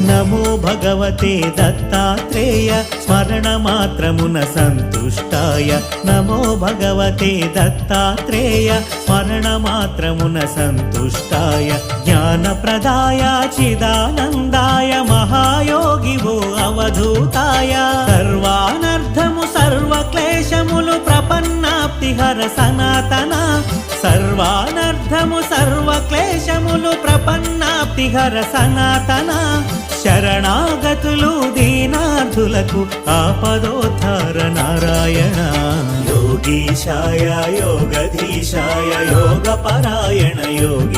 నమో భగవతే దత్తాత్రేయ స్మరణ మాత్రమున సంతుష్టాయ. నమో భగవతే దత్తాత్రేయ స్మరణ మాత్రమున సంతుష్టాయ. జ్ఞానప్రదాయ చిదానందాయ మహాయోగి ఓ అవధూతాయ. సర్వానర్థము సర్వక్లేశములు ప్రపన్నాప్తిహర సనాతన. సర్వానర్థము సర్వక్లేశములు ప్రపన్న హర సనాతన శరణాగతులు దీనార్థులకు ఆపదోద్ధార నారాయణ. యోగీశాయ యోగధీశాయ యోగపరాయణ యోగి